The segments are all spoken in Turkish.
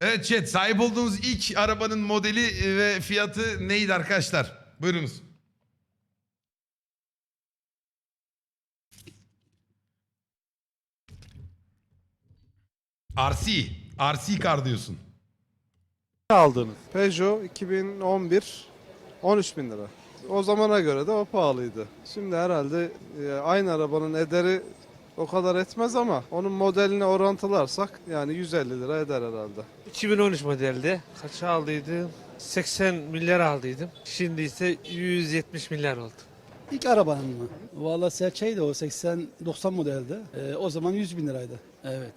Evet chat sahip olduğunuz ilk arabanın modeli e, ve fiyatı neydi arkadaşlar? Buyurunuz. RC. RC kar diyorsun. aldınız? Peugeot 2011 13 bin lira. O zamana göre de o pahalıydı. Şimdi herhalde e, aynı arabanın ederi o kadar etmez ama onun modeline orantılarsak yani 150 lira eder herhalde. 2013 modeldi. Kaç aldıydım? 80 milyar aldıydım. Şimdi ise 170 milyar oldu. İlk arabanın mı? Valla Serçe'ydi o 80-90 modeldi. Ee, o zaman 100 bin liraydı. Evet.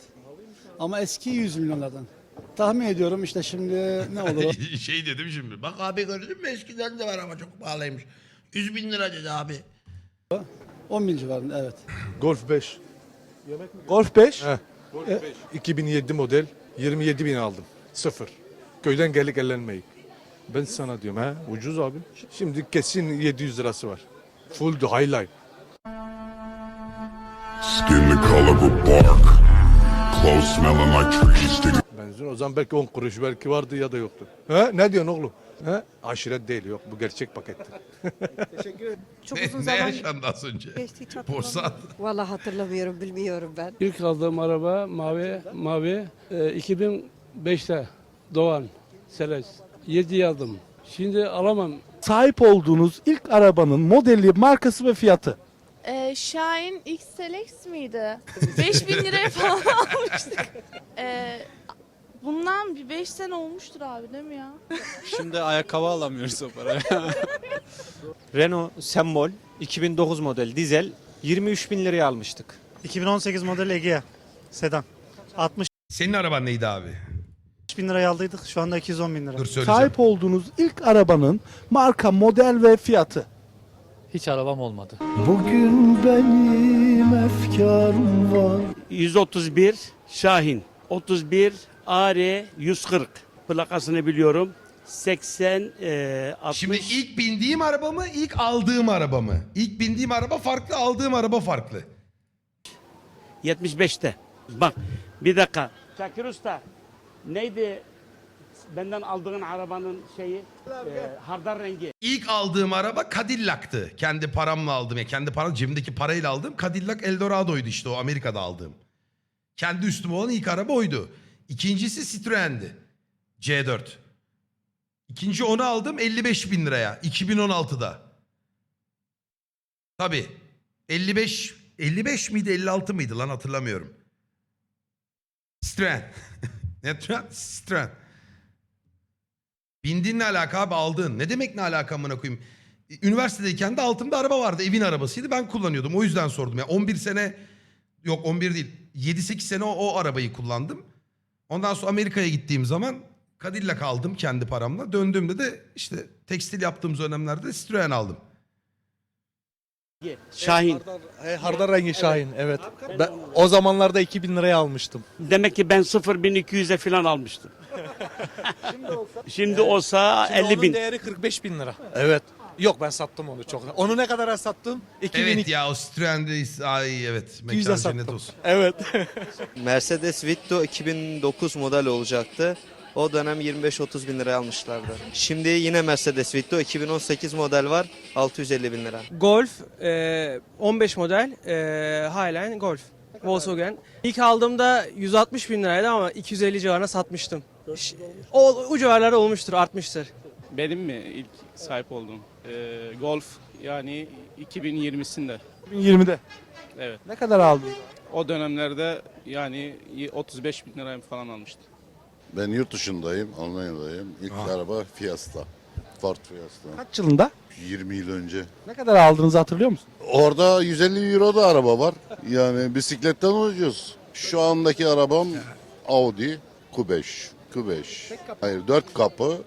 Ama eski 100 milyonlardan. Tahmin ediyorum işte şimdi ne olur? şey dedim şimdi. Bak Abi gördün mü eskiden de var ama çok pahalıymış. 100 bin lira dedi abi. 10 bin civarında evet. Golf 5. Golf 5 He. 2007 model 27 bin aldım. Sıfır. Köyden gelip elenmeyip. Ben sana diyorum ha ucuz abi. Şimdi kesin 700 lirası var. Full the highlight. Skin the color of bark. Clothes smelling like trees. Benzin o zaman belki 10 kuruş belki vardı ya da yoktu. He? Ne diyorsun oğlum? He? Aşiret değil yok bu gerçek pakettir. Çok ne, uzun ne zaman yaşandı az önce? geçti hiç Borsa. hatırlamıyorum. Vallahi hatırlamıyorum bilmiyorum ben. İlk aldığım araba mavi, mavi e, 2005'te doğan Selex. 7 aldım. Şimdi alamam. Sahip olduğunuz ilk arabanın modeli, markası ve fiyatı. Ee, Şahin X-Selex miydi? 5000 liraya falan almıştık. Ee, bundan bir 5 sene olmuştur abi değil mi ya? Şimdi ayakkabı alamıyoruz o paraya. Renault Sembol 2009 model dizel 23 bin liraya almıştık. 2018 model Egea sedan. 60 Senin araban neydi abi? bin liraya aldıydık. Şu anda 210 bin lira. Dur söyleyeceğim. Sahip olduğunuz ilk arabanın marka, model ve fiyatı. Hiç arabam olmadı. Bugün benim efkarım var. 131 Şahin 31 AR 140 plakasını biliyorum. 80 e, 60 Şimdi ilk bindiğim araba mı, ilk aldığım araba mı? İlk bindiğim araba farklı, aldığım araba farklı. 75'te. Bak bir dakika. Şakir Usta neydi benden aldığın arabanın şeyi? E, hardar rengi. İlk aldığım araba Cadillac'tı. Kendi paramla aldım. ya kendi param cebimdeki parayla aldım. Cadillac Eldorado'ydu işte o Amerika'da aldığım. Kendi üstüme olan ilk araba oydu. İkincisi Citroen'di. C4. İkinci onu aldım 55 bin liraya. 2016'da. Tabii. 55 55 miydi 56 mıydı lan hatırlamıyorum. Citroen. ne Citroen? Citroen. Bindiğin ne alaka abi aldığın. Ne demek ne alaka amına koyayım. Üniversitedeyken de altımda araba vardı. Evin arabasıydı. Ben kullanıyordum. O yüzden sordum. ya 11 sene yok 11 değil. 7-8 sene o, o arabayı kullandım. Ondan sonra Amerika'ya gittiğim zaman Cadillac aldım kendi paramla. Döndüğümde de işte tekstil yaptığımız dönemlerde de Citroen aldım. Şahin. Hardar rengi Şahin evet. Ben, o zamanlarda 2000 liraya almıştım. Demek ki ben 0200'e falan almıştım. Şimdi olsa 50 bin. değeri 45 bin lira. Evet. Yok ben sattım onu çok. Onu ne kadara sattım? 2002. Evet ya o Citroen'de ay evet. Mekan cennet sattım. olsun. Evet. Mercedes Vito 2009 model olacaktı. O dönem 25-30 bin liraya almışlardı. Şimdi yine Mercedes Vito 2018 model var 650 bin lira. Golf 15 model Highline Golf. Volkswagen. İlk aldığımda 160 bin liraydı ama 250 civarına satmıştım. O, o civarlarda olmuştur, artmıştır. Benim mi ilk sahip olduğum? Golf yani 2020'sinde. 2020'de. Evet. Ne kadar aldınız? O dönemlerde yani 35 bin liraya falan almıştım. Ben yurt dışındayım, Almanya'dayım. İlk araba Fiesta. Ford Fiesta. Kaç yılında? 20 yıl önce. Ne kadar aldığınızı hatırlıyor musun? Orada 150 euro da araba var. Yani bisikletten ucuz. Şu andaki arabam Audi Q5. Q5. Hayır 4 kapı,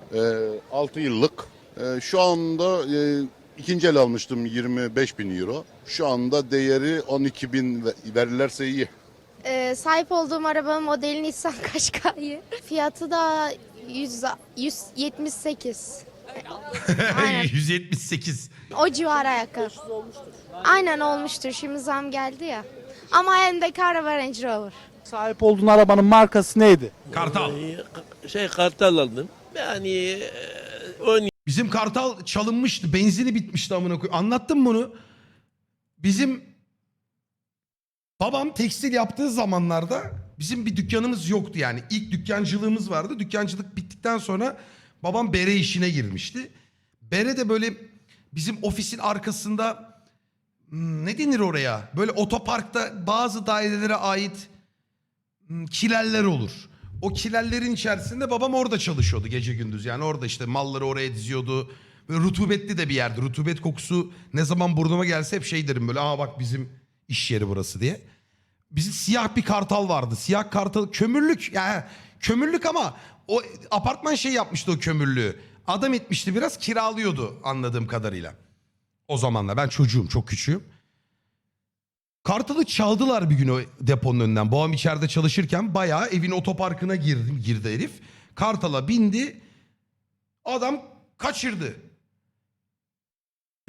6 yıllık. E, şu anda e, ikinci el almıştım 25 bin euro. Şu anda değeri 12 bin ve- verirlerse iyi. Ee, sahip olduğum arabanın modeli Nissan Qashqai. Fiyatı da 100, 178. Aynen. 178. O civara yakın. Aynen olmuştur. Şimdi zam geldi ya. Ama elimdeki araba Range Rover. Sahip olduğun arabanın markası neydi? Kartal. Şey kartal aldım. Yani e, 10 Bizim kartal çalınmıştı. Benzini bitmişti amına koyayım. Anlattım mı bunu. Bizim babam tekstil yaptığı zamanlarda bizim bir dükkanımız yoktu yani. İlk dükkancılığımız vardı. Dükkancılık bittikten sonra babam bere işine girmişti. Bere de böyle bizim ofisin arkasında hmm, ne denir oraya? Böyle otoparkta bazı dairelere ait hmm, kilerler olur. O kilerlerin içerisinde babam orada çalışıyordu gece gündüz. Yani orada işte malları oraya diziyordu. Böyle rutubetli de bir yerdi. Rutubet kokusu ne zaman burnuma gelse hep şey derim böyle. Aa bak bizim iş yeri burası diye. Bizim siyah bir kartal vardı. Siyah kartal kömürlük yani kömürlük ama o apartman şey yapmıştı o kömürlüğü. Adam etmişti biraz kiralıyordu anladığım kadarıyla. O zamanlar ben çocuğum çok küçüğüm. Kartalı çaldılar bir gün o deponun önünden. Babam içeride çalışırken bayağı evin otoparkına girdi, girdi herif. Kartala bindi. Adam kaçırdı.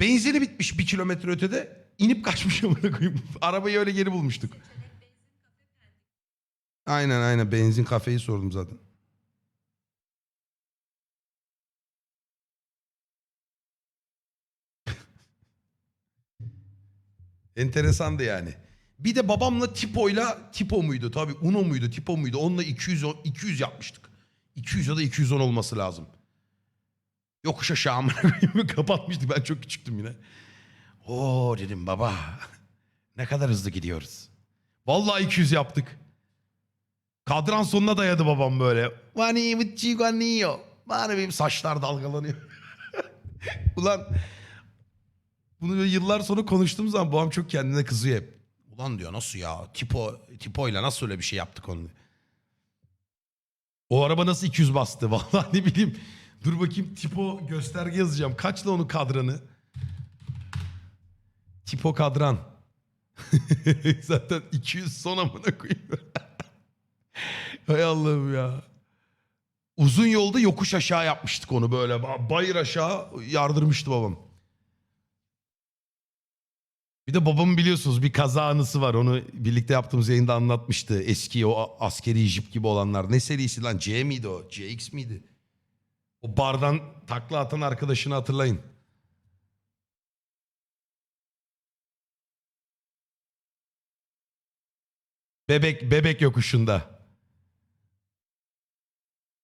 Benzini bitmiş bir kilometre ötede. İnip kaçmış amına koyayım. Arabayı öyle geri bulmuştuk. Aynen aynen benzin kafeyi sordum zaten. Enteresandı yani. Bir de babamla Tipo'yla Tipo muydu tabii Uno muydu Tipo muydu onunla 200 o- 200 yapmıştık. 200 ya da 210 olması lazım. Yokuş aşağı amına kapatmıştık ben çok küçüktüm yine. Oo dedim baba ne kadar hızlı gidiyoruz. Vallahi 200 yaptık. Kadran sonuna dayadı babam böyle. Vani guanio. Bana benim saçlar dalgalanıyor. Ulan bunu böyle yıllar sonra konuştuğum zaman babam çok kendine kızıyor hep. Ulan diyor nasıl ya tipo tipoyla nasıl öyle bir şey yaptık onu. O araba nasıl 200 bastı vallahi ne bileyim. Dur bakayım tipo gösterge yazacağım. Kaçla onun kadranı? Tipo kadran. Zaten 200 son amına koyayım. Hay Allah'ım ya. Uzun yolda yokuş aşağı yapmıştık onu böyle. Ba- Bayır aşağı yardırmıştı babam. Bir de babamın biliyorsunuz bir kaza anısı var. Onu birlikte yaptığımız yayında anlatmıştı. Eski o askeri jip gibi olanlar. Ne serisi lan? C miydi o? CX miydi? O bardan takla atan arkadaşını hatırlayın. Bebek bebek yokuşunda.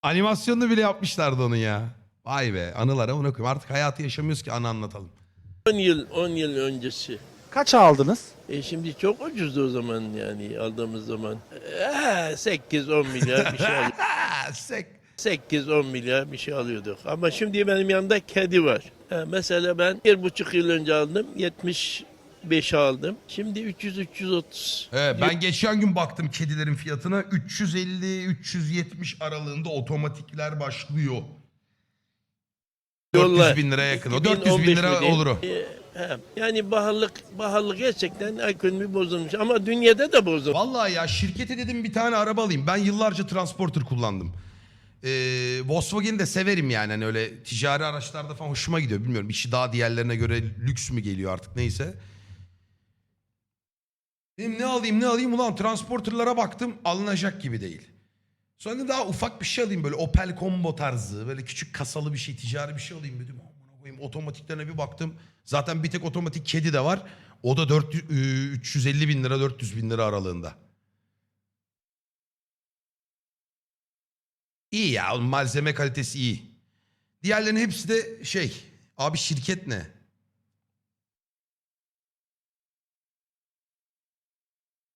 Animasyonunu bile yapmışlardı onu ya. Vay be anılara onu koyayım. Artık hayatı yaşamıyoruz ki anı anlatalım. 10 yıl 10 yıl öncesi. Kaç aldınız? E şimdi çok ucuzdu o zaman yani aldığımız zaman. E, 8 10 milyar bir şey alıyorduk. Sek. 8 10 milyar bir şey alıyorduk. Ama şimdi benim yanımda kedi var. Ha, mesela ben bir buçuk yıl önce aldım 75 aldım. Şimdi 300 330. Evet, ben geçen gün baktım kedilerin fiyatına 350-370 aralığında otomatikler başlıyor. 400 bin liraya yakın. O 400 bin 2015 lira olur o. E, yani baharlık baharlık gerçekten ekonomi bozulmuş ama dünyada da bozulmuş. Vallahi ya şirkete dedim bir tane araba alayım. Ben yıllarca transporter kullandım. Ee, Volkswagen'i de severim yani. Hani öyle ticari araçlarda falan hoşuma gidiyor. Bilmiyorum işi daha diğerlerine göre lüks mü geliyor artık neyse. Dedim ne alayım ne alayım ulan transporterlara baktım alınacak gibi değil. Sonra dedim daha ufak bir şey alayım böyle Opel Combo tarzı böyle küçük kasalı bir şey ticari bir şey alayım dedim. Koyayım otomatiklerine bir baktım. Zaten bir tek otomatik kedi de var. O da 400, e, 350 bin lira 400 bin lira aralığında. İyi ya malzeme kalitesi iyi. Diğerlerinin hepsi de şey abi şirket ne?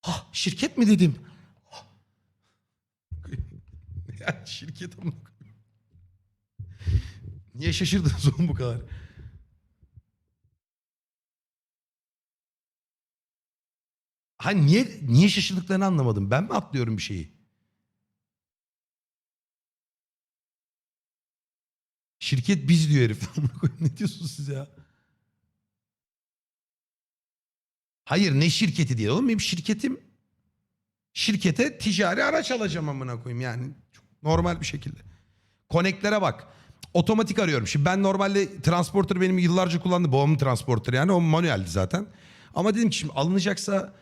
Ha şirket mi dedim? Ya şirket amına. Niye şaşırdınız oğlum bu kadar? Ha niye niye şaşırdıklarını anlamadım. Ben mi atlıyorum bir şeyi? Şirket biz diyor herif. Ne diyorsunuz siz ya? Hayır ne şirketi diye oğlum benim şirketim şirkete ticari araç alacağım amına koyayım yani çok normal bir şekilde. Konektlere bak. Otomatik arıyorum. Şimdi ben normalde transporter benim yıllarca kullandım. Babamın transporter yani o manueldi zaten. Ama dedim ki şimdi alınacaksa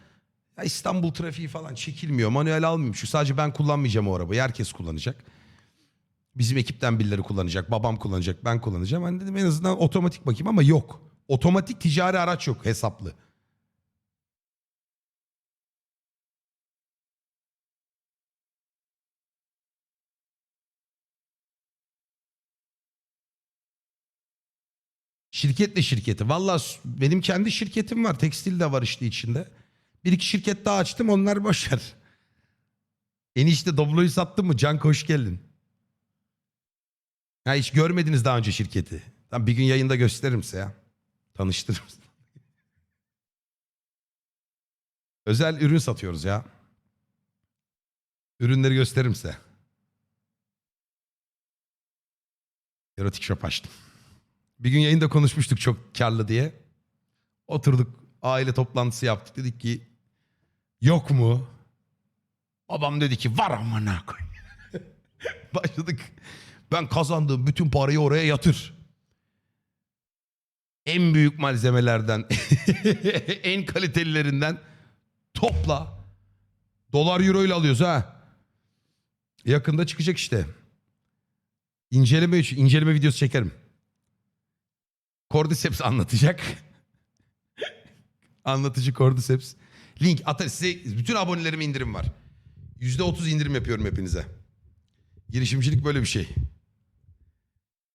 Ya İstanbul trafiği falan çekilmiyor. Manuel almayayım. Şu sadece ben kullanmayacağım o arabayı. Herkes kullanacak. Bizim ekipten birileri kullanacak. Babam kullanacak. Ben kullanacağım. Hani dedim en azından otomatik bakayım ama yok. Otomatik ticari araç yok hesaplı. Şirketle şirketi. Valla benim kendi şirketim var. Tekstil de var işte içinde. Bir iki şirket daha açtım onlar boşver. Enişte Doblo'yu sattın mı? Can hoş geldin. Ha hiç görmediniz daha önce şirketi. Tamam bir gün yayında gösteririm size ya. Tanıştırırım. Özel ürün satıyoruz ya. Ürünleri gösteririm size. Erotik shop açtım. Bir gün yayında konuşmuştuk çok karlı diye. Oturduk aile toplantısı yaptık. Dedik ki yok mu? Babam dedi ki var amına koy. Başladık. Ben kazandığım bütün parayı oraya yatır. En büyük malzemelerden, en kalitelilerinden topla. Dolar euro ile alıyoruz ha. Yakında çıkacak işte. İnceleme, inceleme videosu çekerim. Cordyceps anlatacak. Anlatıcı Cordyceps. Link atar size bütün abonelerime indirim var. %30 indirim yapıyorum hepinize. Girişimcilik böyle bir şey.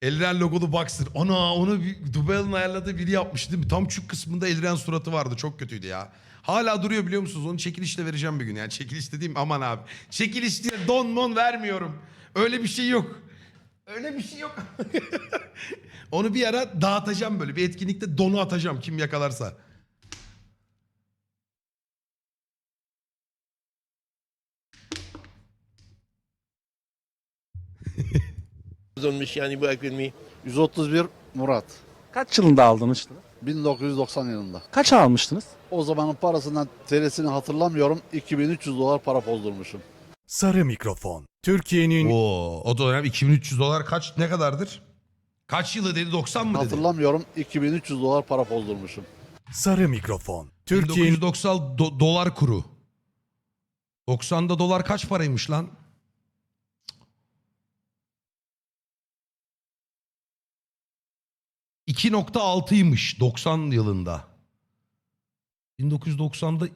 Elren logolu Boxer. Ana onu Dubai'nin ayarladığı biri yapmış değil mi? Tam çük kısmında Elren suratı vardı. Çok kötüydü ya. Hala duruyor biliyor musunuz? Onu çekilişte vereceğim bir gün. Yani çekiliş dediğim aman abi. Çekiliş diye don mon vermiyorum. Öyle bir şey yok. Öyle bir şey yok. Onu bir ara dağıtacağım böyle. Bir etkinlikte donu atacağım kim yakalarsa. Olmuş yani bu ekonomi. 131 Murat. Kaç yılında aldınız işte? 1990 yılında. Kaç almıştınız? O zamanın parasından TL'sini hatırlamıyorum. 2300 dolar para bozdurmuşum. Sarı mikrofon. Türkiye'nin Oo, o dönem 2300 dolar kaç ne kadardır? Kaç yılı dedi 90 mı dedi? Hatırlamıyorum. 2300 dolar para bozdurmuşum. sarı mikrofon. Türkiye'nin 1990 do- dolar kuru. 90'da dolar kaç paraymış lan? ...2.6'ymış 90 yılında. 1990'da